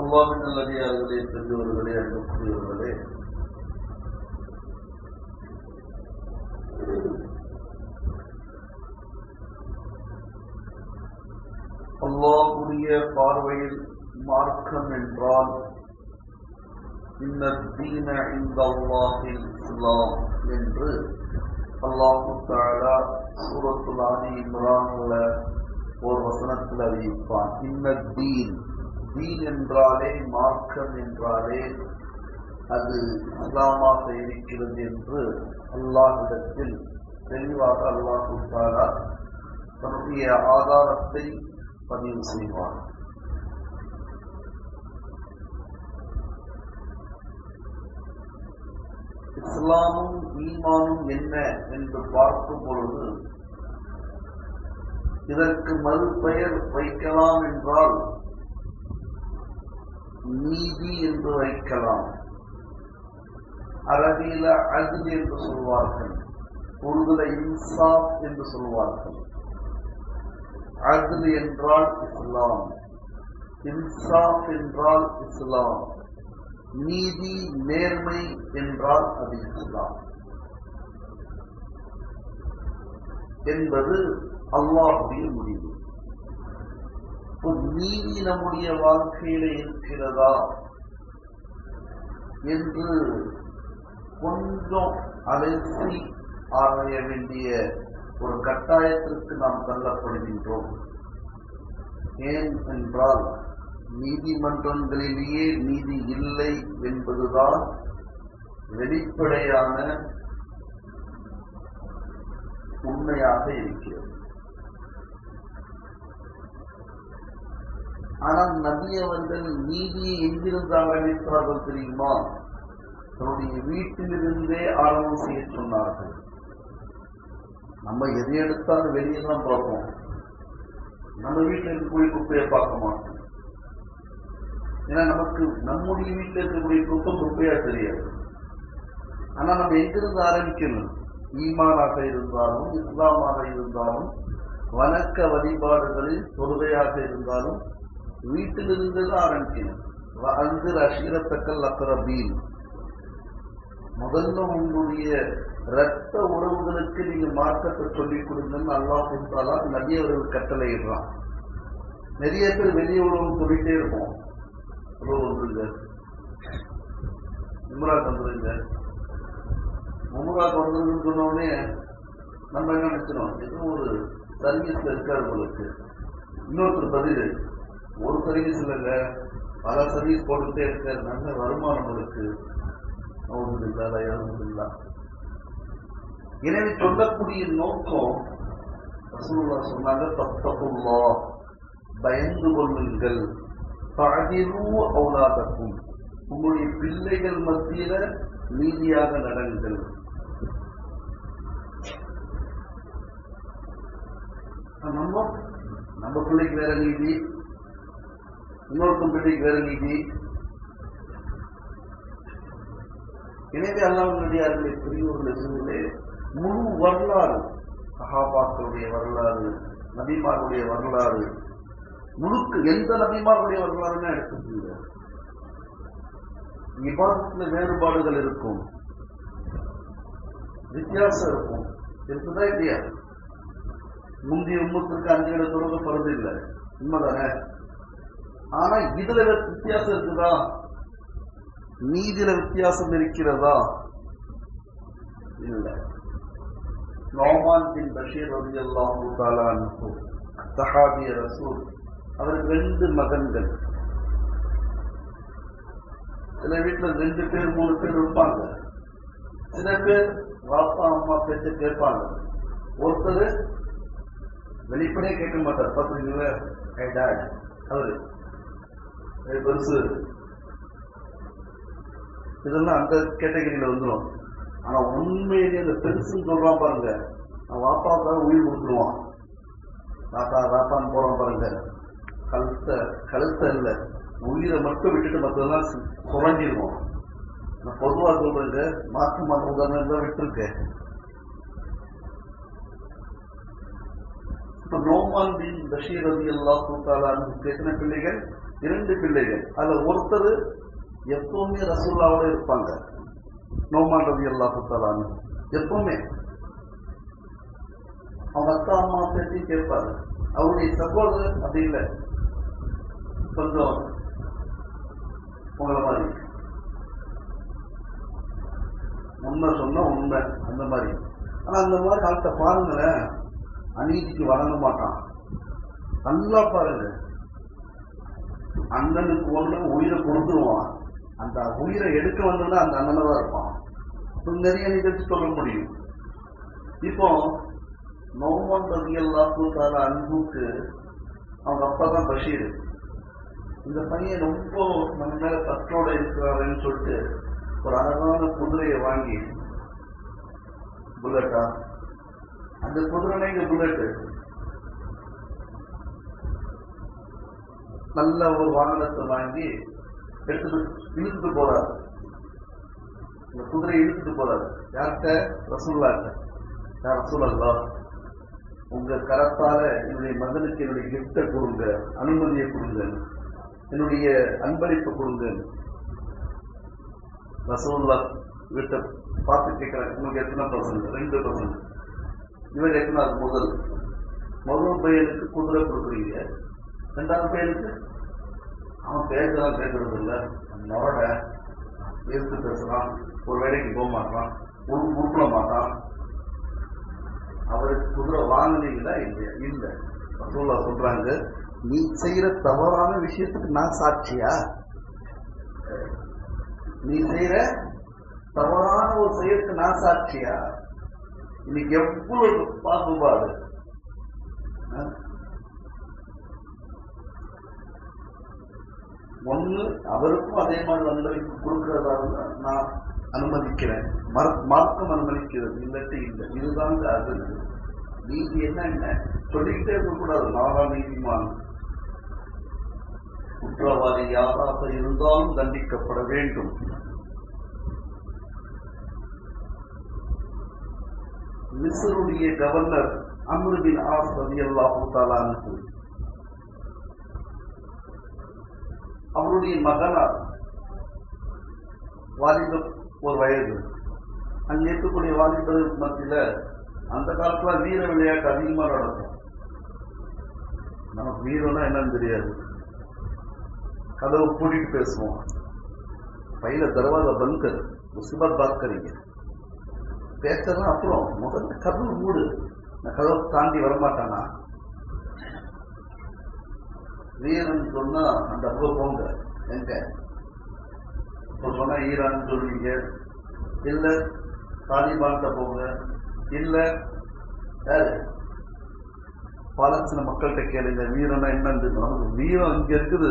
அல்லாவின் நல்லடியார்களே பெரியவர்களே அன்புக்குரியவர்களே அல்லாஹுடைய பார்வையில் மார்க்கம் என்றால் இன்ன தீன இந்த அல்லாஹில் இஸ்லாம் என்று அல்லாஹு தாலா சூரத்துல் ஆதி இம்ரான்ல ஒரு வசனத்தில் அறிவிப்பான் இன்ன தீன் தீன் என்றாலே மார்க்கம் என்றாலே அது இஸ்லாமாக இருக்கிறது என்று அல்லாஹிடத்தில் தெளிவாக அல்லாஹ் கொடுத்தாரா? தன்னுடைய ஆதாரத்தை பதிவு செய்வார். இஸ்லாமும் ஈமானும் என்ன என்று பார்க்கும் பொழுது இதற்கு மறுபெயர் வைக்கலாம் என்றால் நீதி என்று வைக்கலாம். அரபியில அஜில் என்று சொல்வார்கள். உருதுல இன்சாப் என்று சொல்வார்கள். அஜில் என்றால் இஸ்லாம். இன்சாப் என்றால் இஸ்லாம். நீதி நேர்மை என்றால் அது இஸ்லாம். என்பது அல்லாஹுடைய முடிவு. நீதி நம்முடைய வாழ்க்கையில இருக்கிறதா என்று கொஞ்சம் அலசி ஆராய வேண்டிய ஒரு கட்டாயத்திற்கு நாம் தள்ளப்படுகின்றோம். ஏன் என்றால் நீதிமன்றங்களிலேயே நீதி இல்லை என்பதுதான் வெளிப்படையான உண்மையாக இருக்கிறது. ஆனால் நபி அவர்கள் நீதியை எங்கிருந்து ஆரம்பித்தார்கள் தெரியுமா? தன்னுடைய வீட்டிலிருந்தே ஆரம்பம் செய்ய சொன்னார்கள். நம்ம எதை எடுத்தாலும் வெளியே தான் பார்ப்போம். நம்ம வீட்டில் இருக்கக்கூடிய குப்பையை பார்க்க மாட்டோம். ஏன்னா நமக்கு நம்முடைய வீட்டில் இருக்கக்கூடிய குப்பை குப்பையா தெரியாது. ஆனா நம்ம எங்கிருந்து ஆரம்பிக்கணும்? ஈமானாக இருந்தாலும் இஸ்லாமாக இருந்தாலும் வணக்க வழிபாடுகளில் தொழுகையாக இருந்தாலும் வீட்டிலிருந்து தான் ஆரம்பிக்கணும் அங்கு அஷீரத்தக்கல் அக்கரபீன் முதல்ல உங்களுடைய ரத்த உறவுகளுக்கு நீங்க மார்க்கத்தை சொல்லிக் கொடுங்கன்னு அல்லாஹ் கொடுத்தாலா நபிய அவர்கள் கட்டளையிடுறான் நிறைய பேர் வெளியே உறவு சொல்லிட்டே இருப்போம் உறவு வந்துருங்க மும்ரா வந்துருங்க மும்ரா வந்துருங்கன்னு சொன்னோடனே நம்ம என்ன நினைச்சிடும் எதுவும் ஒரு சர்வீஸ்ல இருக்காது உங்களுக்கு இன்னொருத்தர் பதில் ஒரு சர்வீஸ் இல்லைங்க பல சர்வீஸ் போட்டுக்கிட்டே இருக்க நல்ல வருமானம் இருக்கு. எனவே சொல்லக்கூடிய நோக்கம் சொன்னாங்க தத்தகுல்லா பயந்து கொள்ளுங்கள். பழகிரு அவுலாதக்கும். உங்களுடைய பிள்ளைகள் மத்தியில நீதியாக நடங்கள். நம்ம நம்ம பிள்ளைக்கு வேற நீதி. இன்னொரு பிள்ளைக்கு வேறு நீதி எனவே அல்லாவுடைய பெரியோர்கள் எதுவுமே முழு வரலாறு சஹாபாக்களுடைய வரலாறு நபிமாருடைய வரலாறு முழுக்க எந்த நபிமாருடைய வரலாறுன்னு எடுத்துக்கீங்க விவாதத்துல வேறுபாடுகள் இருக்கும். வித்தியாசம் இருக்கும். இருக்குதா இல்லையா? முந்தைய உம்மத்திற்கு அஞ்சு இட தொடர்பு இல்லை. உண்மைதானே? ஆனா இதுல வித்தியாசம் இருக்குதா? நீதியில வித்தியாசம் இருக்கிறதா? இல்ல. நோமான் பின் பஷீர் ரவி அல்லாஹூ சஹாபிய ரசூல் அவருக்கு ரெண்டு மகன்கள். சில வீட்டுல ரெண்டு பேர் மூணு பேர் இருப்பாங்க. சில பேர் வாப்பா அம்மா பேச்சு கேட்பாங்க. ஒருத்தர் வெளிப்படையே கேட்க மாட்டார். பாத்துருக்கீங்களா ஐ அவரு ஏய், பெருசு. இதெல்லாம் அந்த கேட்டகரியில வந்துடும் ஆனா உண்மையிலேயே அந்த பெருசுன்னு சொல்றான் பாருங்க. நான் வாப்பாவுக்காக உயிர் கொடுத்துருவான். ராப்பா ராப்பான்னு போறான் பாருங்க. கழுத்த கழுத்த இல்ல. உயிரை மட்டும் விட்டுட்டு மற்றதெல்லாம் குறைஞ்சிருவோம் நான் பொதுவாக சொல்றேங்க மாற்று மாற்ற உதாரணம் தான் விட்டுருக்கேன் இப்ப நோமான் பின் பஷீர் ரதி அல்லா கூட்டாளான்னு எத்தனை பிள்ளைகள் இரண்டு பிள்ளைகள். அதுல ஒருத்தர் எப்பவுமே ரசூல்லாவோட இருப்பாங்க. நோமான் ரவி அல்லா தூத்தாலான்னு எப்பவுமே. அவங்க அத்தா அம்மா பேசி கேட்பாரு. அவருடைய சகோதரர் அப்படி இல்லை. கொஞ்சம் உங்களை மாதிரி. உண்மை சொன்னா உண்மை. அந்த மாதிரி. ஆனா அந்த மாதிரி ஆள்கிட்ட பாருங்களேன். அநீதிக்கு வழங்க மாட்டான். நல்லா பாருங்க. அண்ணனுக்கு ஒண்ணு உயிரை கொடுத்துருவான். அந்த உயிரை எடுக்க வந்தோம்னா அந்த அண்ணனை தான் இருப்பான். நிறைய நிகழ்ச்சி சொல்ல முடியும். இப்போ நோமன் ரவி அல்லாஹூத்தால அன்புக்கு அவங்க அப்பா தான் பஷீர். இந்த பையன் ரொம்ப நம்ம மேல பற்றோட இருக்கிறாருன்னு சொல்லிட்டு ஒரு அழகான குதிரையை வாங்கி புல்லட்டா அந்த குதிரை புல்லட்டு நல்ல ஒரு வாகனத்தை வாங்கி எடுத்துட்டு இழுத்துட்டு போறாரு. இந்த குதிரை இழுத்துட்டு போறாரு. யார்கிட்ட? ரசூல்லாட்ட. யார் ரசூலல்லா உங்க கரத்தால என்னுடைய மகனுக்கு என்னுடைய கிட்ட கொடுங்க அனுமதியை கொடுங்க என்னுடைய அன்பளிப்பை கொடுங்க. ரசூல்லா வீட்டை பார்த்து கேட்கிறாங்க உங்களுக்கு எத்தனை பசங்க ரெண்டு பசங்க இவர் எத்தனாவது முதல்? முதல் பையனுக்கு குதிரை கொடுக்குறீங்க. ரெண்டாவது பேருக்கு அவன் பேசலாம் பேசுறது இல்ல நொரட பேசு பேசுறான். ஒரு வேலைக்கு போக மாட்டான். உரு- மாட்டான். அவருக்கு குதிரை வாங்கினீங்களா இல்லையா? இல்ல. ரசூல்லா சொல்றாங்க நீ செய்யற தவறான விஷயத்துக்கு நான் சாட்சியா? நீ செய்யற தவறான ஒரு செயலுக்கு நான் சாட்சியா? இன்னைக்கு எவ்வளவு பாகுபாடு? ஒண்ணு அவருக்கும் அதே மாதிரி அன்பளிப்பு கொடுக்கிறதா இருந்தா நான் அனுமதிக்கிறேன். மர- மார்க்கம் அனுமதிக்கிறது இல்லாட்டி இல்லை. இதுதான் அது நீதி என்ன என்ன? சொல்லிக்கிட்டே இருக்கக்கூடாது. நாடா நீதிமான். குற்றவாளி யாராக இருந்தாலும் தண்டிக்கப்பட வேண்டும். மிஸ்ருடைய கவர்னர் அமிர்தின் ஆஸ் ரலியல்லாஹு தஆலா அன்ஹு. அவருடைய மகனார். வாலிபர் ஒரு வயது. அங்க இருக்கக்கூடிய வாலிபர் மத்தியில அந்த காலத்துல வீர விளையாட்டு அதிகமா நடக்கும். நமக்கு வீரம்னா என்னன்னு தெரியாது. கதவு பூட்டிட்டு பேசுவோம். பையில தர்வாதா பங்கர் முசிபத் பாத்கரிங்க பேசலாம் அப்புறம் முதல்ல கதவு மூடு. நான் கதவு தாண்டி வரமாட்டானா? வீரன் சொன்னா அந்த பக்கம் போங்க. எங்க? இப்ப சொன்னா ஈரான் சொல்லுவீங்க இல்ல தாலிபான்கிட்ட போங்க. இல்ல யாரு? பாலஸ்தீன மக்கள்கிட்ட கேளுங்க வீரம்னா என்னன்னு நமக்கு வீரம் இங்க இருக்குது.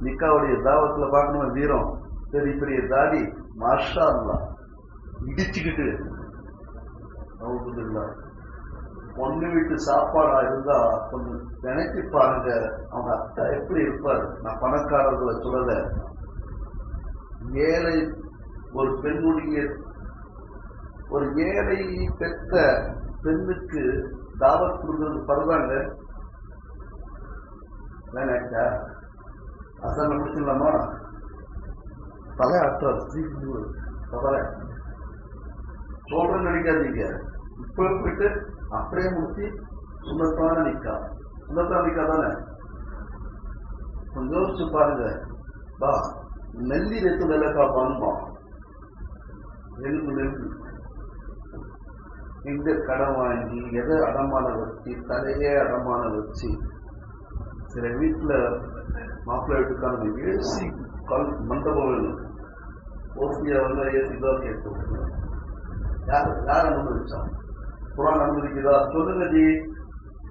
நிக்காவுடைய தாவத்துல பார்க்கணும் வீரம்? பெரிய பெரிய தாடி. மாஷா அல்லா இடிச்சுக்கிட்டு. அவுதுல்லா பொண்ணு வீட்டு சாப்பாடா இருந்தா கொஞ்சம் நினைச்சு பாருங்க அவங்க அத்தா எப்படி இருப்பாரு? நான் பணக்காரர்களை சொல்லல. ஏழை ஒரு பெண்ணுடைய ஒரு ஏழை பெற்ற பெண்ணுக்கு தாவத் கொடுக்கறது பரவாங்க வேணாச்சா அசாம முடிச்சிடலாமா? தலை ஆற்றாது தவறை சொல்றேன்னு நினைக்காதீங்க. இப்ப போயிட்டு அப்படியே முடிச்சு சுண்ணத்தான நிக்கா சுண்ணத்தான நிக்கா தானே? கொஞ்சம் யோசிச்சு பாருங்க. பா நெல்லி ரெத்து நிலக்கா பான்பான் எலும்பு நெல் இந்த கடன் வாங்கி எதை அடமான வச்சு தலையே அடமான வச்சு சில வீட்டுல மாப்பிள்ளை வீட்டுக்கான ஏசி கல் மண்டபம் வேணும் ஓசியா வந்து ஏசி தான் கேட்டு யார் யார் வச்சான் குரான் அனுமதிக்குதா? சொல்லுங்க ஜி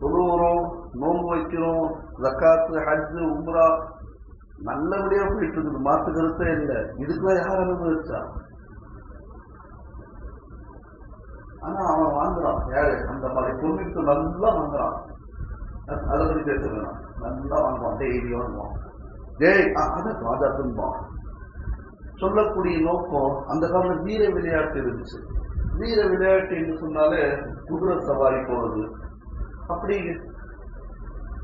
தொழுவுறோம் நோன்பு வைக்கிறோம் ஜக்காத்து ஹஜ்ஜு உம்ரா. நல்லபடியா போயிட்டு இருக்குது மாத்து கருத்தே இல்லை. இதுக்குலாம் யார் அனுமதிச்சா? ஆனா அவன் வாங்குறான். யாரு அந்த மாதிரி பொண்ணுக்கு நல்லா வாங்குறான். அதை பத்தி பேசுறேன். நல்லா வாங்குவான். டெய்லி வாங்குவான். டேய் அது ராஜா துன்பான் சொல்லக்கூடிய நோக்கம் அந்த காலத்துல வீர விளையாட்டு இருந்துச்சு. வீர விளையாட்டு என்று சொன்னாலே குதிரை சவாரி போறது. அப்படி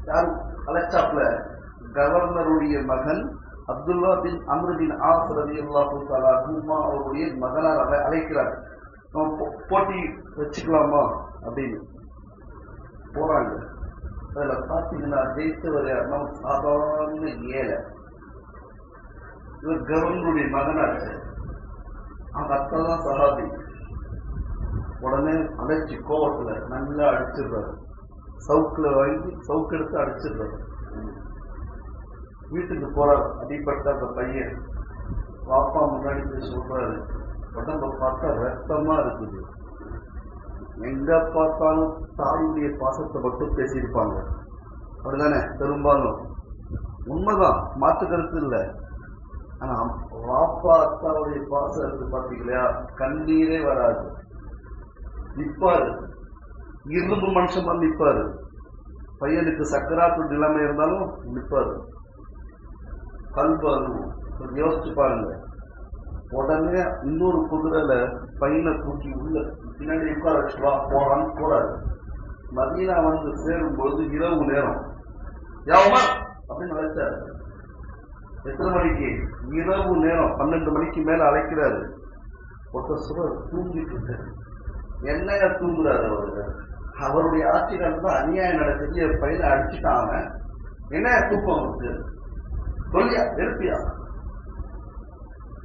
யார் அழைச்சாப்ல கவர்னருடைய மகன் அப்துல்லா பின் அம்ருபின் ஆஸ் ரதி அல்லாஹு சலா அஹ்மா அவருடைய மகனார் அழை- அழைக்கிறார். நம்ம போட்டி வச்சுக்கலாமா? அப்படின்னு. போறாங்க. அதுல பாத்தீங்கன்னா ஜெயித்தவர் யாருன்னா சாதாரண ஏழை. இவர் கவர்னருடைய மகனாச்சு அவங்க அத்தை தான் சகாபி உடனே அழைச்சி கோவத்துல நல்லா அடிச்சிடுறாரு. சவுக்குல வாங்கி சவுக்கு எடுத்து அடிச்சிடுறாரு. வீட்டுக்கு போறார் அடிப்பட்ட அந்த பையன். பாப்பா முன்னாடி போய் சொல்றாரு உடம்ப பார்த்தா ரத்தமா இருக்குது. எங்க பார்த்தாலும் தாயுடைய பாசத்தை மட்டும் பேசியிருப்பாங்க. அப்படிதானே? பெரும்பாலும். உண்மைதான் மாற்று கருத்து இல்லை. ஆனா வாப்பா அத்தாவுடைய பாசம் இருக்கு பாத்தீங்களா? கண்ணீரே வராது. நிற்பாரு இரும்பு மனுஷன் மாதிரி நிற்பாரு பையனுக்கு சக்கராத்து நிலைமை இருந்தாலும் நிற்பாரு கல்பு அருவும் யோசிச்சு பாருங்க. உடனே இன்னொரு குதிரையில பையனை தூக்கி உள்ள பின்னாடி உட்கார வச்சுவா போறான்னு போறாரு மதியனா வந்து சேரும் பொழுது இரவு நேரம். யாவமா அப்படின்னு அழைச்சாரு. எத்தனை மணிக்கு? இரவு நேரம் பன்னெண்டு மணிக்கு மேல அழைக்கிறாரு. ஒருத்தர் சொல்ற தூங்கிட்டு இருக்காரு. என்ன தூங்குறாரு அவரு அவருடைய ஆட்சி காலத்துல அநியாயம் நடக்குது என் பையனை அடிச்சுட்டான் அவன். தூக்கம் இருக்கு சொல்லியா? எழுப்பியா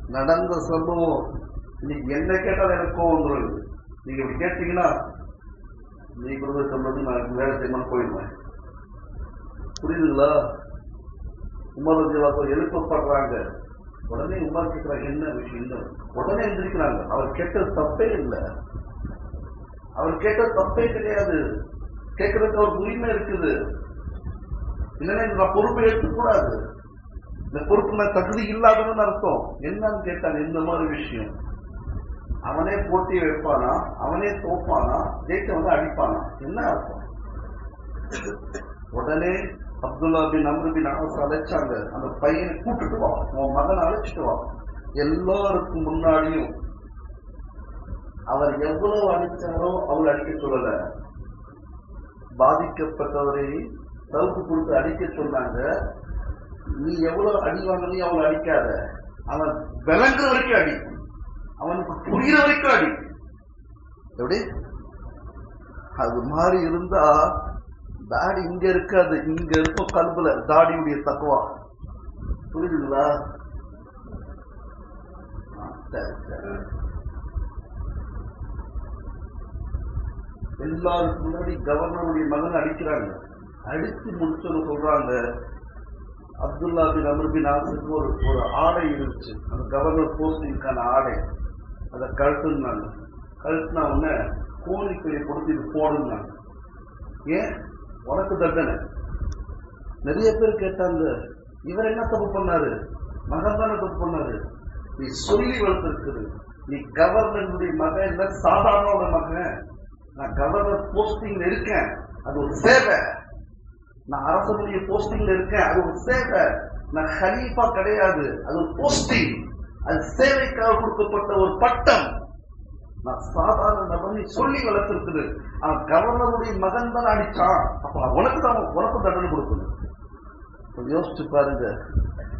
நடந்த சம்பவம் இன்னைக்கு என்ன கேட்டாலும் எனக்கு கோவம் நீங்க இப்படி கேட்டீங்கன்னா நீ கொடுத்த சொல்றது நான் வேலை செய்யணும் போயிடுவேன். புரியுதுங்களா? உமர் ரஜிவாசம் எழுப்பப்படுறாங்க. உடனே உமர் கேட்கிறாங்க என்ன விஷயம்? உடனே எந்திரிக்கிறாங்க. அவர் கேட்டது தப்பே இல்லை. அவர் கேட்ட தப்பே கிடையாது. கேட்கறதுக்கு அவர் உரிமை இருக்குது. இல்லைன்னா இந்த பொறுப்பை எடுத்துக்கூடாது இந்த பொறுப்பு நான் தகுதி இல்லாதவன்னு அர்த்தம். என்னன்னு கேட்டான் இந்த மாதிரி விஷயம். அவனே போட்டி வைப்பானா? அவனே தோப்பானா? ஜெயிக்க வந்து அடிப்பானா? என்ன அர்த்தம்? உடனே அப்துல்லா பின் அம்ருபின் பின் அழைச்சாங்க. அந்த பையனை கூட்டுட்டு வா. உன் மகனை அழைச்சிட்டு வா. எல்லாருக்கும் முன்னாடியும் அவர் எவ்வளவு அடிச்சாரோ அவர் அடிக்க சொல்லல. பாதிக்கப்பட்டவரை சவுக்கு கொடுத்து அடிக்க சொன்னாங்க. நீ எவ்வளவு அடி வாங்கினீ அவளை அடிக்காத. அவன் விளங்குற வரைக்கும் அடி. அவனுக்கு புரிகிற வரைக்கும் அடி. எப்படி? அது மாதிரி இருந்தா தாடி இங்க இருக்காது இங்க இருக்கும் கல்புல தாடியுடைய தக்குவா. புரியுதுங்களா? சரி, சரி. எல்லாருக்கும் முன்னாடி கவர்னருடைய மகன் அடிக்கிறாங்க. அடித்து முடிச்சோன்னு சொல்றாங்க. அப்துல்லா பின் அமர் பின் ஆசுக்கு ஒரு ஒரு ஆடை இருந்துச்சு. அந்த கவர்னர் போஸ்டிங்கான ஆடை. அதை கழட்டுனாங்க. கழட்டினா உடனே கோணிக்கையை கொடுத்து இது போடுனாங்க. ஏன்? உனக்கு தண்டனை. நிறைய பேர் கேட்டாங்க இவர் என்ன தப்பு பண்ணாரு? மகன் தானே தப்பு பண்ணாரு. நீ சொல்லி வளர்த்துருக்குது நீ கவர்னருடைய மகன் இல்லை சாதாரணோட மகன். நான் கவர்னர் போஸ்டிங்ல இருக்கேன். அது ஒரு சேவை. நான் அரசனுடைய போஸ்டிங்ல இருக்கேன். அது ஒரு சேவை. நான் ஹலீஃபா கிடையாது. அது ஒரு போஸ்டிங் அது சேவைக்காக கொடுக்கப்பட்ட ஒரு பட்டம். நான் சாதாரண நபர்னு சொல்லி வளர்த்திருக்குது அவன் கவர்னருடைய மகன் தான் அடிச்சான். அப்ப உனக்கு தான் உனக்கு தண்டனை கொடுக்கணும் யோசிச்சு பாருங்க.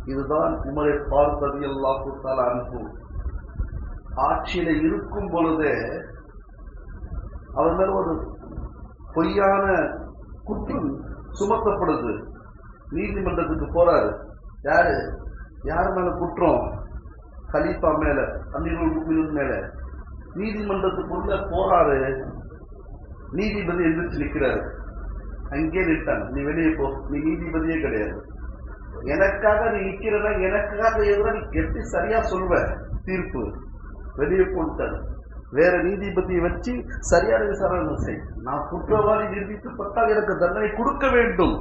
இதுதான் உமரை பார்த்தது எல்லா கொடுத்தால் அனுப்பும் ஆட்சியில இருக்கும் பொழுதே அவர் மேல ஒரு பொய்யான குற்றம் சுமத்தப்படுது. நீதிமன்றத்துக்கு போறாரு. யாரு? யார் மேல குற்றம்? கலீஃபா மேல அமீருல் முஃமினீன் மேல. நீதிமன்றத்துக்குள்ள போறாரு. நீதிபதி எந்திரிச்சு நிற்கிறாரு அங்கே நிட்டாங்க நீ வெளியே போ. நீ நீதிபதியே கிடையாது. எனக்காக நீ நிக்கிறதா எனக்காக எதிராக நீ எப்படி சரியா சொல்வ தீர்ப்பு. வெளியே போட்டாரு வேற நீதிபதியை வச்சு சரியான விசாரணை செய் நான் குற்றவாளி நிரூபிக்கப்பட்டால் எனக்கு தண்டனை கொடுக்க வேண்டும்.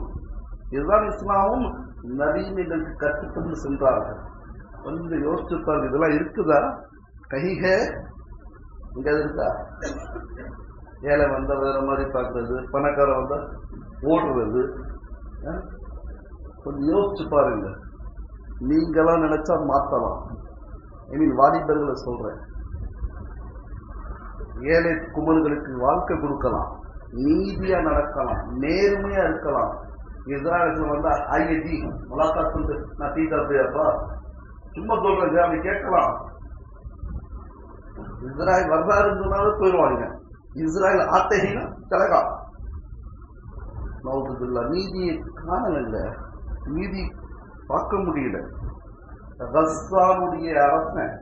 இதுதான் இஸ்லாமும் நவீன இதற்கு கற்றுக்கொண்டு சென்றார்கள். கொஞ்சம் யோசிச்சு பாருங்க இதெல்லாம் இருக்குதா? கைக இங்க இருக்கா? ஏழை வந்தா வேற மாதிரி பார்க்கறது பணக்காரன் வந்தா ஓடுறது. கொஞ்சம் யோசிச்சு பாருங்க. நீங்களாம் நினைச்சா மாத்தலாம். ஐ மீன் வாலிபர்களை சொல்றேன். ஏழை குமல்களுக்கு வாழ்க்கை கொடுக்கலாம் நீதியா நடக்கலாம் நேர்மையா இருக்கலாம். எதிராக வந்தா ஐயஜி முலாக்காத் வந்து நான் சீதா தரப்பா சும்மா சொல்றேன் அப்படி கேட்கலாம். இஸ்ராயல் வர்றாருன்றனால போயிடுவாங்க இஸ்ராயல் ஆத்தகினா கலகா நவுதுல்லா நீதியை காணல நீதி பார்க்க முடியல. ரஸ்ஸானுடைய அரசன்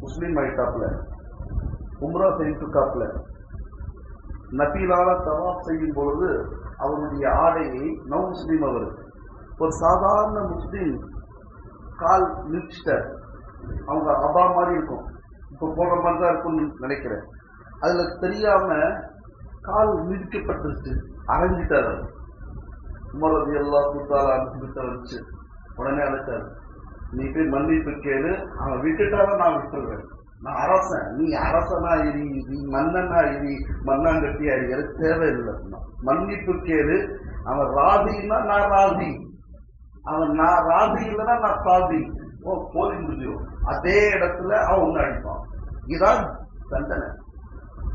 முஸ்லீம் ஆயிட்டாப்ல உம்ரா செய்துக்காப்ல நபீலால தவாப் செய்யும் பொழுது அவருடைய ஆடையை நவ் முஸ்லீம் அவர். ஒரு சாதாரண முஸ்லீம் கால் மிதிச்சிட்டார் அவங்க அபா மாதிரி இருக்கும். இப்போ போடுற மாதிரி தான் இருக்கும்னு நினைக்கிறேன். அதில் தெரியாம கால் மிதிக்கப்பட்டுருச்சு அரைஞ்சிட்டார் அவர். உமரது எல்லா கூட்டால அனுப்பிட்டு வந்துச்சு. உடனே அழைச்சார். நீ போய் மன்னிப்பு கேளு. அவன் விட்டுட்டாலும் நான் விட்டுருவேன் நான் அரசன். நீ அரசனா இரு நீ மன்னனா இரு மண்ணாங்கட்டியா இரி. தேவை தேவையில்லை. மன்னிப்பு கேளு அவன் ராதினா நான் ராதி அவன் நான் ராதி இல்லைன்னா நான் சாதி. ஓ போலி முடியும். அதே இடத்துல அவன் ஒன்று அடிப்பான் இதான் தண்டனை.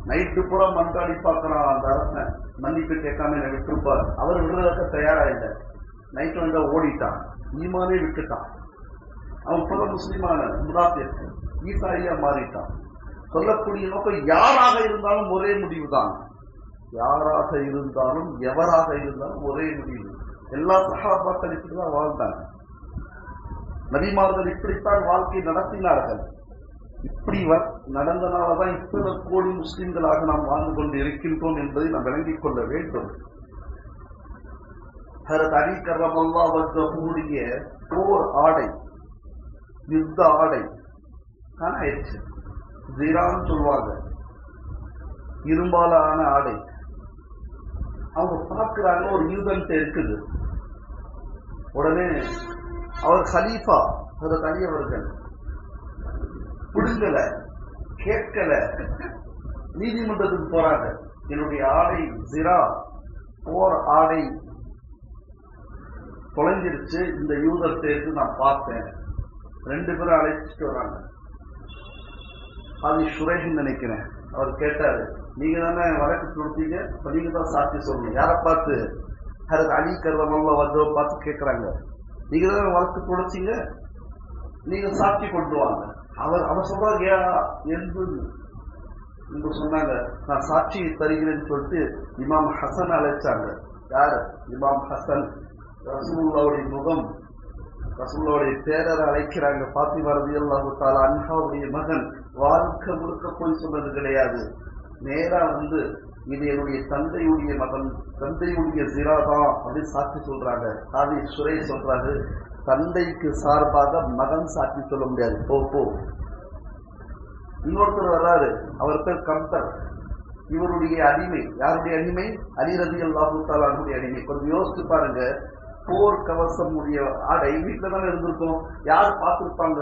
நைட்டு பூரா மண்டாடி பார்க்கறான் அந்த அரசன். மன்னிப்பு கேட்காம என்ன விட்டுருப்பார். அவர் விடுறதுக்கு தயாரா இல்லை நைட்டு வந்தா ஓடிட்டான். ஈமானே விட்டுட்டான். அவன் புற முஸ்லிமான முதாத்திற்கு ஈசாயியா மாறிட்டான். சொல்லக்கூடிய நோக்கம் யாராக இருந்தாலும் ஒரே முடிவு தான் யாராக இருந்தாலும் எவராக இருந்தாலும் ஒரே முடிவு. எல்லா சகாபாக்கள் இப்படிதான் வாழ்ந்தாங்க. நபிமார்கள் இப்படித்தான் வாழ்க்கை நடத்தினார்கள். இப்படி வ- நடந்தனாலதான் இத்தனை கோடி முஸ்லிம்களாக நாம் வாழ்ந்து கொண்டு இருக்கின்றோம் என்பதை நாம் விளங்கிக் கொள்ள வேண்டும். ஹரத் அலி கர்ரமல்லா போர் ஆடை யுத்த ஆடை காணாயிருச்சு ஜீரான்னு சொல்லுவாங்க. இரும்பாலான ஆடை. அவங்க பார்க்கிறாங்க ஒரு யூதன்ட்ட இருக்குது. உடனே அவர் ஹலீஃபா ஹரத் தனியவர்கள். புடுங்கல கேட்கல. நீதிமன்றத்துக்கு போறாங்க. என்னுடைய ஆடை ஜிரா போர் ஆடை தொலைஞ்சிருச்சு. இந்த யூதர் சேர்த்து நான் பார்த்தேன். ரெண்டு பேரும் அழைச்சிட்டு வராங்க. அது சுரேஷன் நினைக்கிறேன். அவர் கேட்டாரு நீங்க தானே வழக்கு கொடுத்தீங்க அப்ப நீங்க தான் சாட்சி சொல்லணும். யாரை பார்த்து? ஹரத் அலி கருவமல்ல வந்து பார்த்து கேட்குறாங்க நீங்க தானே வழக்கு கொடுத்தீங்க நீங்க சாட்சி கொண்டு வாங்க. அவர் அவர் சொல்றாரு ஏன் என்று என்று சொன்னாங்க நான் சாட்சி தருகிறேன்னு சொல்லிட்டு இமாம் ஹசன் அழைச்சாங்க. யார்? இமாம் ஹசன். ரசூலுல்லாவுடைய முகம் ரசூலுல்லாவுடைய பேரரை அழைக்கிறாங்க. பாத்திமா ரலியல்லாஹு தாலா அன்ஹாவுடைய மகன். வாழ்க்கை முழுக்க போய் சொன்னது கிடையாது. நேரா வந்து இது என்னுடைய தந்தையுடைய மகன் தந்தையுடைய ஜிராதா அப்படின்னு சாட்சி சொல்றாங்க. காதி சுரை சொல்றாரு தந்தைக்கு சார்பாக மகன் சாட்சி சொல்ல முடியாது. போ போ. இன்னொருத்தர் வர்றாரு அவர் பேர் கம்தர் இவருடைய அடிமை யாருடைய அடிமை? அலிரதி அல்லாஹு தாலானுடைய அடிமை. கொஞ்சம் யோசிச்சு பாருங்க போர் கவசம் உடைய ஆடை வீட்டில் தானே இருந்திருக்கும். யார் பார்த்துருப்பாங்க?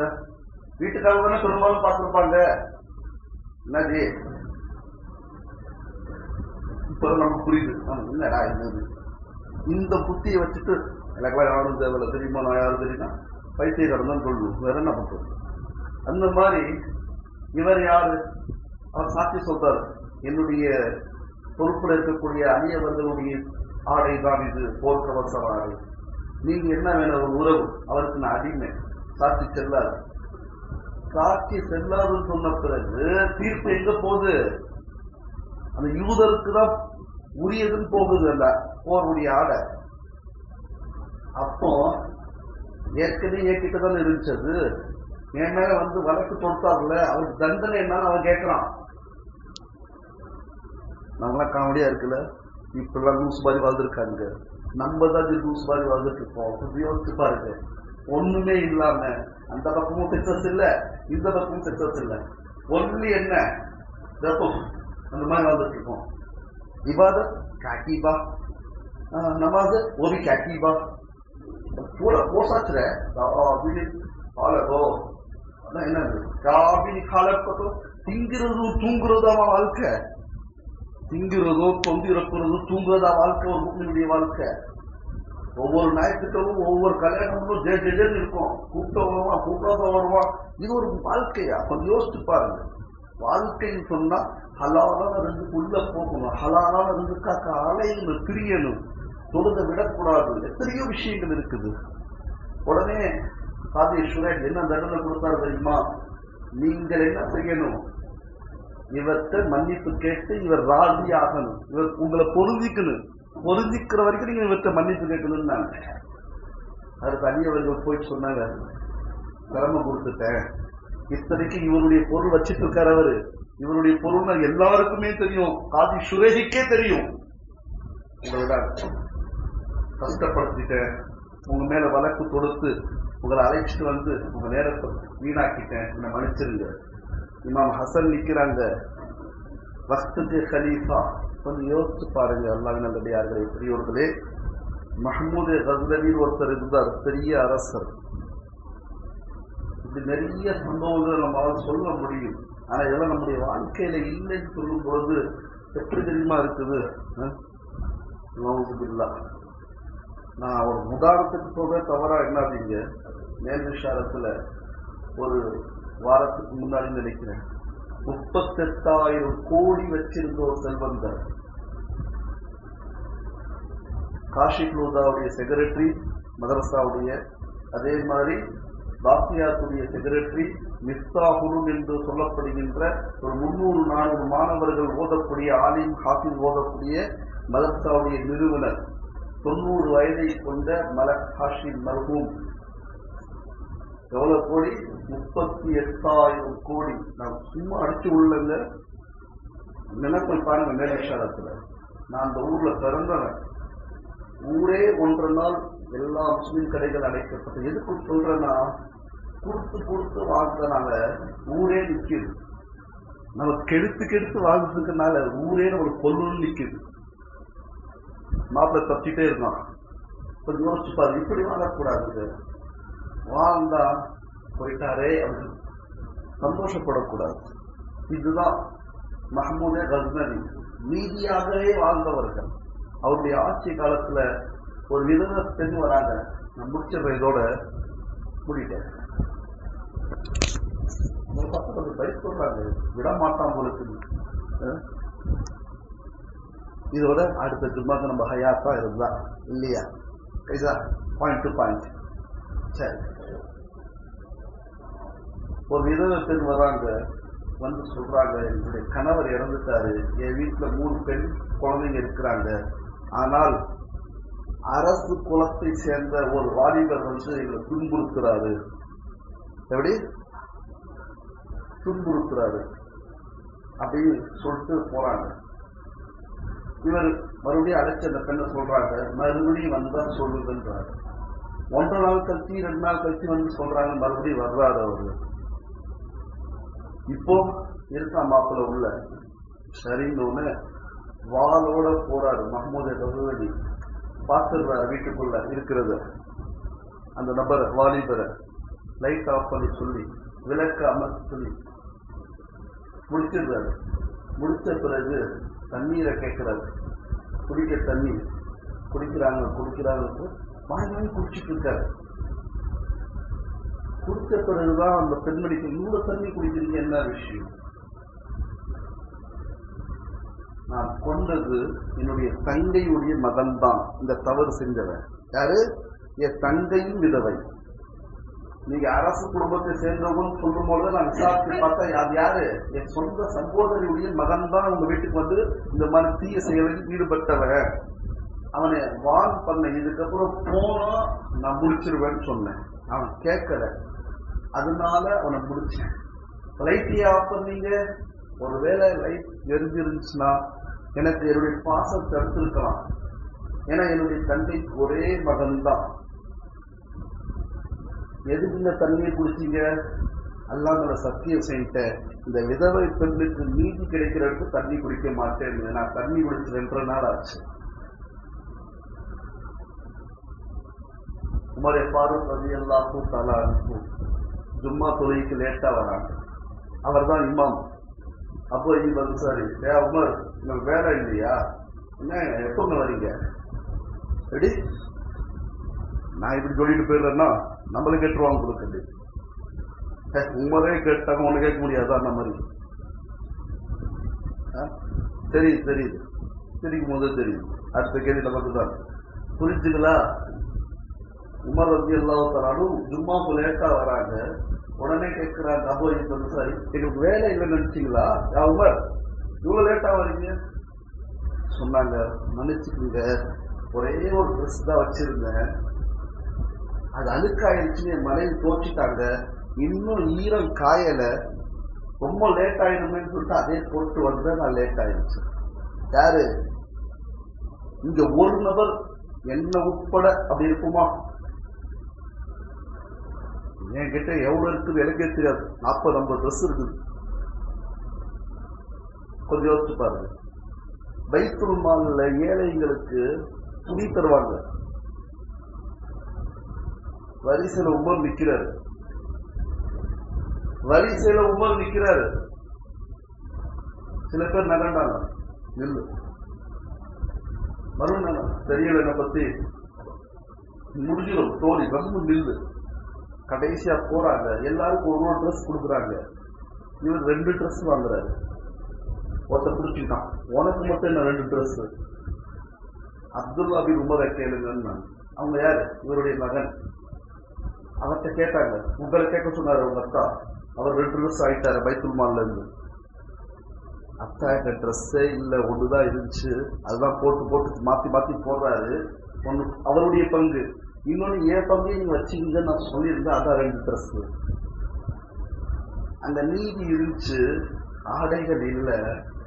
வீட்டுக்காரங்க தானே பெரும்பாலும் பார்த்திருப்பாங்க. என்னது? இப்ப நமக்கு புரியுது. என்னடா என்னது இந்த புத்தியை வச்சுட்டு எனக்கு யாரும் தேவையில்ல. தெரியுமா? நான் யாரும் தெரியுமா? பைத்தியக்காரன் தான் சொல்லுவோம். வேற என்ன பண்றது? அந்த மாதிரி இவர் யாரு? அவர் சாட்சி சொல்றாரு. என்னுடைய பொறுப்புல இருக்கக்கூடிய அந்நியவர்களுடைய ஆடை தான் இது. போர்க்கவசம் ஆடை நீங்க என்ன வேணும்? ஒரு உறவு. அவருக்கு நான் அடிமை. சாட்சி செல்லாது. சாட்சி செல்லாதுன்னு சொன்ன பிறகு தீர்ப்பு எங்க போகுது? அந்த யூதருக்கு தான் உரியதுன்னு போகுது அல்ல போருடைய ஆடை. அப்போ ஏற்கனவே என்கிட்ட தானே இருந்துச்சது. என் மேல வந்து வழக்கு தொடுத்தார்ல அவருக்கு தண்டனை என்னன்னு அவன் கேட்கறான். நம்மளாம் காமெடியா இருக்குல்ல? இப்பெல்லாம் லூஸ் மாதிரி வாழ்ந்துருக்காங்க நம்ம தான் லூஸ் மாதிரி வாழ்ந்துட்டு இருக்கோம். கொஞ்சம் யோசிச்சு பாருங்க. ஒண்ணுமே இல்லாம அந்த பக்கமும் சக்சஸ் இல்ல இந்த பக்கமும் சக்சஸ் இல்ல. ஒன்லி என்ன? தப்பும் அந்த மாதிரி வந்துட்டு இருக்கோம். இபாதத் காக்கிபா நமாஸ் ஒரு காக்கிபா பூரா போசாச்சுல. ஆளோ என்ன என்னது காபினி காலப்பட்டும் திங்கிறதும் தூங்குறதா வாழ்க்கை. திங்கிறதோ தொந்து தூங்குறதா வாழ்க்கை ஒரு முஸ்லிமுடைய வாழ்க்கை. ஒவ்வொரு ஞாயிற்றுக்கிழமும் ஒவ்வொரு கல்யாணமும் ஜெய ஜெஜன்னு இருக்கும். கூப்பிட்ட வருவா கூப்பிடாத வருவா. இது ஒரு வாழ்க்கையா? கொஞ்சம் யோசிச்சு பாருங்க. வாழ்க்கைன்னு சொன்னா ஹலாலான ரெண்டுக்கு உள்ள போகணும். ஹலாலான ரெண்டுக்காக்க அலையணும் திரியணும் தொழுத விடக்கூடாது. எத்தனையோ விஷயங்கள் இருக்குது. உடனே சாதீஸ்வரன் என்ன தண்டனை கொடுத்தாரு தெரியுமா? நீங்கள் என்ன செய்யணும்? இவர்கிட்ட மன்னிப்பு கேட்டு இவர் ராஜி ஆகணும் இவர் உங்களை பொருந்திக்கணும். பொருந்திக்கிற வரைக்கும் நீங்க இவர்கிட்ட மன்னிப்பு கேட்கணும்னு நான் அதுக்கு அந்நியவர்கள் போயிட்டு சொன்னாங்க. சிரமம் கொடுத்துட்டேன். இத்தனைக்கு இவருடைய பொருள் வச்சிட்டு இருக்காரு அவரு. இவருடைய பொருள் எல்லாருக்குமே தெரியும். காதி சுரேகிக்கே தெரியும். உங்களோட கஷ்டப்படுத்திட்டேன். உங்க மேல வழக்கு தொடுத்து உங்களை அழைச்சிட்டு வந்து உங்க நேரத்தை வீணாக்கிட்டேன். என்ன மன்னிச்சிருங்க. இமாம் ஹசன் நிக்கிறாங்க. வஸ்துக்கு ஹலீஃபா கொஞ்சம் யோசிச்சு பாருங்க அல்லாஹ் நல்லடியார்களே பெரியோர்களே. மஹமூது கஸ்லவின்னு ஒருத்தர் இருந்தார் பெரிய அரசர். இப்படி நிறைய சம்பவங்கள் நம்மளால் சொல்ல முடியும். ஆனால் இதெல்லாம் நம்முடைய வாழ்க்கையில இல்லைன்னு சொல்லும் பொழுது எப்படி தெரியுமா இருக்குது? இல்லா நான் ஒரு உதாரணத்துக்கு சொல்ற தவறா என்னாதீங்க? மேல் விஷாரத்தில் ஒரு வாரத்துக்கு முன்னாடி நினைக்கிறேன். முப்பத்தெட்டாயிரம் கோடி வச்சிருந்த ஒரு செல்வந்தர். காஷிக் லோதாவுடைய செக்ரட்டரி மதரசாவுடைய அதே மாதிரி பாக்கியாத்துடைய செக்ரட்டரி மிஸ்தாகுலும் என்று சொல்லப்படுகின்ற ஒரு முன்னூறு நானூறு மாணவர்கள் ஓதக்கூடிய ஆலிம் ஹாஃபிஸ் ஓதக்கூடிய மதரசாவுடைய நிறுவனர். தொண்ணூறு வயதை கொண்ட மலக் ஹாஷிம் மர்ஹூம். எவ்வளவு கோடி? முப்பத்தி எட்டாயிரம் கோடி. நான் சும்மா அடிச்சு உள்ளங்க நினைப்பல் பாருங்க மேலேஷாரத்துல நான் அந்த ஊர்ல பிறந்தவன். ஊரே ஒன்ற நாள் எல்லா முஸ்லீம் கடைகள் அடைக்கப்பட்ட. எதுக்கு சொல்றேன்னா கொடுத்து கொடுத்து வாங்கினால ஊரே நிக்குது. நம்ம கெடுத்து கெடுத்து வாழ்ந்ததுக்குனால ஊரே நம்மளுக்கு பொருள் நிக்குது. மாப்பிள்ளை தப்பிட்டே இருந்தான். கொஞ்சம் யோசிச்சு பாரு இப்படி வாங்கக்கூடாது. வாழ்ந்தா போயிட்டாரே அப்படின்னு. சந்தோஷப்படக்கூடாது. இதுதான் மஹமூதே கஸ்னவி நீதியாகவே வாழ்ந்தவர்கள். அவருடைய ஆட்சி காலத்துல ஒரு விதவ பெண் வராங்க. நான் முடிச்சிடுறேன் இதோட. முடிட்டேன் ஒரு பத்து கொஞ்சம் பயிர் சொல்றாங்க. விட மாட்டான் உங்களுக்கு இதோட அடுத்த ஜும்மாக்கு நம்ம ஹயாத்தா இருந்தா இல்லையா? இதா பாயிண்ட் டு பாயிண்ட் சரி. ஒரு விதவை பெண் வராங்க வந்து சொல்றாங்க என்னுடைய கணவர் இறந்துட்டாரு. என் வீட்டுல மூணு பெண் குழந்தைங்க இருக்கிறாங்க. ஆனால் அரசு குலத்தை சேர்ந்த ஒரு வாலிபர் வந்து எங்களை துன்புறுத்துறாரு. எப்படி? துன்புறுத்துறாரு. அப்படின்னு சொல்லிட்டு போறாங்க. இவர் மறுபடியும் அழைச்சு அந்த பெண்ணை சொல்றாங்க மறுபடியும் வந்தா சொல்லுங்கன்றாரு ஒன்றரை நாள் கழிச்சு ரெண்டு நாள் கழிச்சு வந்து சொல்றாங்க மறுபடியும் வர்றாரு அவரு. இப்போ இருக்கான் மாப்பிள்ள உள்ள சரின்னு வாளோட போறாரு மஹமூத ரகுவதி பார்த்துடுறாரு வீட்டுக்குள்ள இருக்கிறது. அந்த நபரை வாலிபரை லைட் ஆஃப் பண்ணி சொல்லி விளக்க அமர்த்து சொல்லி முடிச்சிடுறாரு. முடிச்ச பிறகு தண்ணீரை கேட்கிறாரு. குடிக்க தண்ணி. குடிக்கிறாங்க குடிக்கிறாங்க. வாங்கி வாங்கி குடிச்சிட்டு இருக்காரு. குடிச்ச பிறகுதான் அந்த பெண்மணிக்கு இவ்வளவு தண்ணி குடிக்கிறீங்க என்ன விஷயம்? நான் கொண்டது என்னுடைய தங்கையுடைய மகன் தான் இந்த தவறு செஞ்சவன். யாரு? என் தங்கையும் விதவை. நீங்க அரசு குடும்பத்தை சேர்ந்தவங்க சொல்லும் போது நான் விசாரித்து பார்த்தா அது யாரு? என் சொந்த சகோதரியுடைய மகன் தான் உங்க வீட்டுக்கு வந்து இந்த மாதிரி தீய செயலில் ஈடுபட்டவன். அவனை வான் பண்ண இதுக்கப்புறம் போனா நான் முடிச்சிருவேன்னு சொன்னேன். அவன் கேட்கல. அதனால அவனை முடிச்சேன். லைட்டியை ஆஃப் பண்ணீங்க ஒருவேளை லைட் எரிஞ்சிருந்துச்சுன்னா எனக்கு என்னுடைய பாசம் தடுத்திருக்கலாம். ஏன்னா என்னுடைய தந்தைக்கு ஒரே மகன் தான் எதுக்கு இந்த தண்ணியை குடிச்சீங்க? அல்லாமல சத்தியம் செஞ்சிட்டேன் இந்த விதவை பெண்ணுக்கு நீதி கிடைக்கிறதுக்கு தண்ணி குடிக்க மாட்டேன் நான் தண்ணி குடிச்சு ரெண்டரை நாள் ஆச்சு. உமரை பாரு ரவி அல்லாஹூ தாலா அனுப்பும் ஜும்மா தொழுகைக்கு லேட்டா வராங்க. அவர் தான் இமாம். அப்போ இது வந்து சாரி ஏ உமர் உங்களுக்கு வேலை இல்லையா? என்ன எப்போங்க வரீங்க? ரெடி நான் இப்படி சொல்லிட்டு போயிடுறேன்னா நம்மளும் கேட்டுருவாங்க கொடுக்குது உமரே கேட்டாங்க ஒன்று கேட்க முடியாது? அந்த மாதிரி. ஆ? தெரியுது தெரியுது. தெரியும் போது தெரியும். அடுத்த கேள்வி நமக்கு தான் புரிஞ்சுங்களா? உமர் ரத்தி எல்லாத்தாலும் ஜும்மாவுக்கு லேட்டாக வராங்க. உடனே கேட்கிறாங்க அப்போ இது சார். எங்களுக்கு வேலை இல்லைன்னு நினைச்சீங்களா? யா உமர் இவ்வளவு லேட்டா வரீங்க சொன்னாங்க மன்னிச்சுக்குங்க. ஒரே ஒரு ட்ரெஸ் தான் வச்சிருந்தேன். அது அழுக்காயிருச்சுன்னு என் மனைவி தோச்சிட்டாங்க இன்னும் ஈரம் காயல. ரொம்ப லேட் ஆயிடுமேன்னு சொல்லிட்டு அதே போட்டு வந்தேன் நான் லேட் ஆயிடுச்சு யாரு? இங்க ஒரு நபர். என்ன உட்பட அப்படி இருக்குமா? என்கிட்ட எவ்வளவு இருக்குது? எனக்கே தெரியாது. நாற்பது ஐம்பது ட்ரெஸ் இருக்குது. கொஞ்சம் யோசிச்சு பாருங்க. பைத்துல் மால்ல ஏழைங்களுக்கு துணி தருவாங்க. வரிசையில உமர் நிக்கிறாரு. வரிசையில உமர் நிக்கிறாரு. சில பேர் நகண்டாங்க நில்லு. மறுநாள் தெரியல என்னை பத்தி. முடிஞ்சிடும். தோழி ரொம்ப நில்லு. கடைசியா போறாங்க. எல்லாருக்கும் ஒரு ஒரு ட்ரெஸ் கொடுக்குறாங்க. இவர் ரெண்டு ட்ரெஸ் வாங்குறாரு. ஒருத்தர் பிடிச்சிட்டான் உனக்கு மட்டும் என்ன ரெண்டு ட்ரெஸ் அப்துல்லா பின் உமரை கேளுங்கன்னு அவங்க யாரு? இவருடைய மகன். அவர்கிட்ட கேட்டாங்க. உங்களை கேட்க சொன்னாரு அவங்க அத்தா. அவர் ரெண்டு ட்ரெஸ் ஆயிட்டாரு பைத்துல் மால்ல இருந்து அத்தா எங்க ட்ரெஸ்ஸே இல்லை. ஒண்ணுதான் இருந்துச்சு. அதுதான் போட்டு போட்டு மாத்தி மாத்தி போடுறாரு. ஒன்று அவருடைய பங்கு. இன்னொன்று என் பகுதியை நீங்க நான் சொல்லியிருந்தேன் அதான் ரெண்டு ட்ரெஸ் அந்த நீதி இருந்துச்சு ஆடைகள் இல்லை.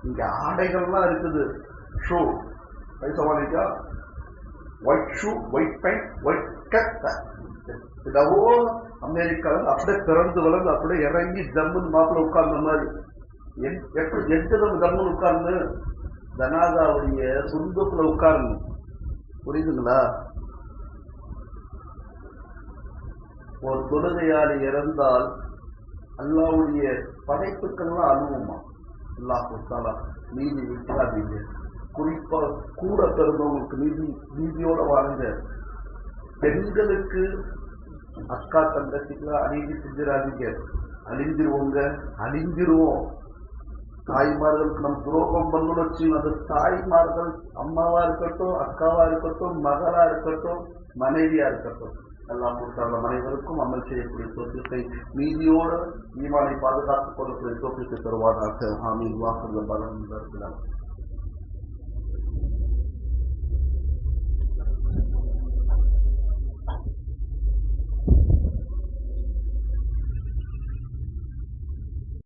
இங்கே ஆடைகள்லாம் இருக்குது. Shoe பைசவாலிக்கா white shoe white pant white cut இதோ அமெரிக்காவில் அப்படியே திறந்து வளர்ந்து அப்படியே இறங்கி ஜம்முன்னு மாப்பிள்ள உட்கார்ந்த மாதிரி. என்- எப்படி எட்டு ஜம்முன்னு உட்கார்ந்து ஜனாதாவுடைய சுந்தத்துல உட்காரணும் புரியுதுங்களா? ஒரு தொழுகையாளி இறந்தால் அல்லாவுடைய படைப்புக்கள்லாம் அனுபவமா? அல்லா கொடுத்தாலா? நீதி விட்டுறாதீங்க. குறிப்பா கூட பிறந்தவங்களுக்கு நீதி நீதியோட வாழ்ந்த பெண்களுக்கு அக்கா தங்கச்சிக்கெல்லாம் அநீதி செஞ்சிடாதீங்க. அழிஞ்சிருவோங்க. அழிஞ்சிருவோம். தாய்மார்களுக்கு நம்ம துரோகம் பண்ணணும் வச்சு அது தாய்மார்கள் அம்மாவா இருக்கட்டும் அக்காவா இருக்கட்டும் மகளா இருக்கட்டும் மனைவியா இருக்கட்டும். எல்லாம் கொடுத்தாங்க அனைவருக்கும் அமல் செய்யக்கூடிய தோற்றத்தை நீதியோடு ஈமானை பாதுகாத்துக் கொள்ளக்கூடிய சொத்துக்கு தருவாராக. ஆமீன். வாக்குகள் பலம்